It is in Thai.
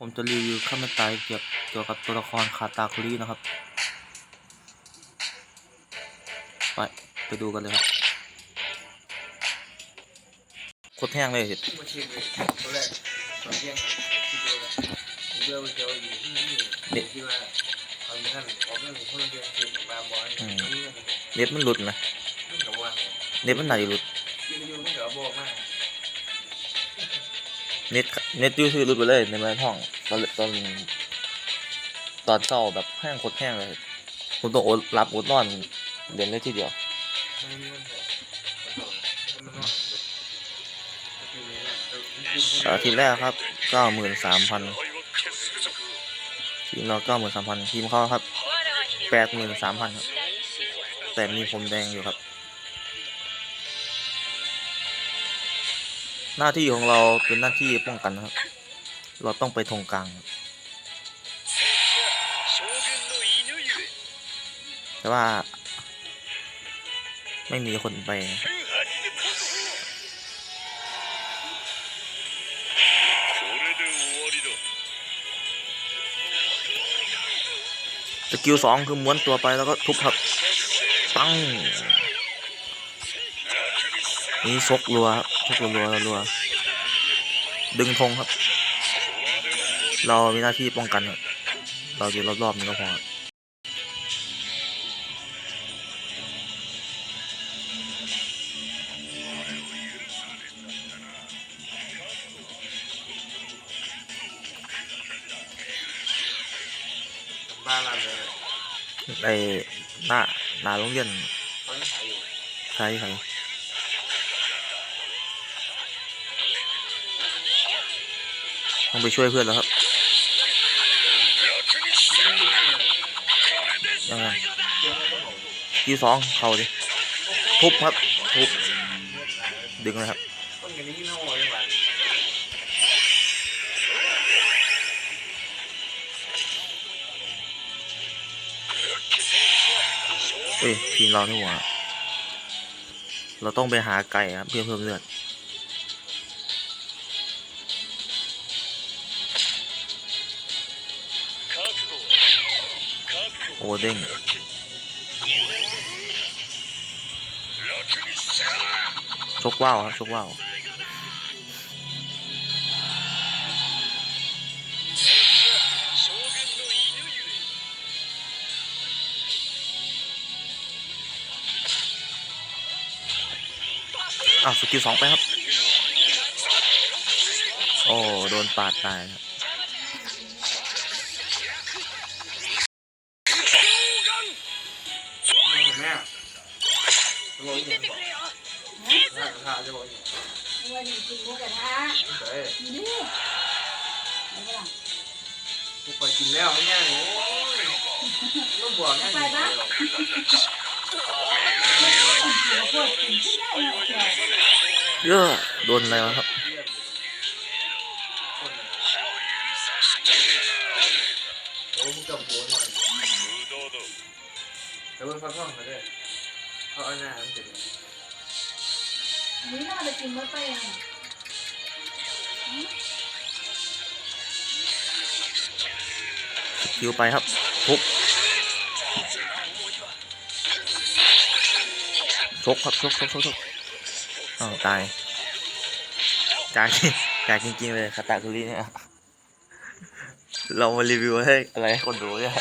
ผมจะรีวิวข้ามตายเกี่ยวกี่ยวกับตัวละครคาตาคุรินะครับ ไปไปดูกันเลยครับโคตรแห้งเลยเห็ดเเน็ตมันหลุดนะเน็ตมันไหนหลุด เน็ตเน็ตยูทูบหลุดไปเลยในแมันห้องตอนตอนตอนเศร้าแบบแห้งโคตรแห้งเลยผมต้องอดรับอดนอนเด่นได้ทีเดียวทีแรกครับเก้าหมื่นสามพันทีมเราเก้าหมื่นสามพันทีมเขาครับแปดหมื่นสามพันครับแต่มีผมแดงอยู่ครับ หน้าที่ของเราเป็นหน้าที่ป้องกันนะครับ เราต้องไปธงกลาง แต่ว่า ไม่มีคนไปสกิลสองคือม้วนตัวไปแล้วก็ทุบครับปัง นี่ชกรัวครับชกรัวรัวดึงธงครับ เรามีหน้าที่ป้องกันครับเราอยู่รอบๆนี้ก็พอครับบ้านเราเลยไอ้หน้าหน้าโรงเรียนเขาขายอยู่ใช่ใช่ ต้องไปช่วยเพื่อนแล้วครับยังไงที่สองเข้าดิทุบครับทุบดึงเลยครับเอ้ยทีมเรานี่หว่าเราต้องไปหาไก่ครับเพื่อเพิ่มเลือด โอ้เด้งชกว่าวครับชกว่าวอ้าวสกิลสองไปครับ โอ้ โดนปาดตายครับ จะบอกอย่างนี้น่ากระทาจะบอกอย่างนี้วันนี้กินหมูกระทะเฮ้ยนี่เอาไปละกูไปกินแล้วแม่โอ้ยต้องบอกแม่ไปบ้างเอาพวกกินที่ได้เนาะเดี๋ยเยอะโดนอะไรวะครับ โอ้มึงกับโวนหน่อยแต่ว่าเขาท่องมาด้วย เขาเอาหน้ามันเป็นนี่น่าจะกินมาไปยังคิวไปครับทุบชกครับชกชกชกชกอ้าวตายกายกายจริงๆเลยคาตาคุริเนี่ยเรามารีวิวให้อะไรให้คนดูเนี่ย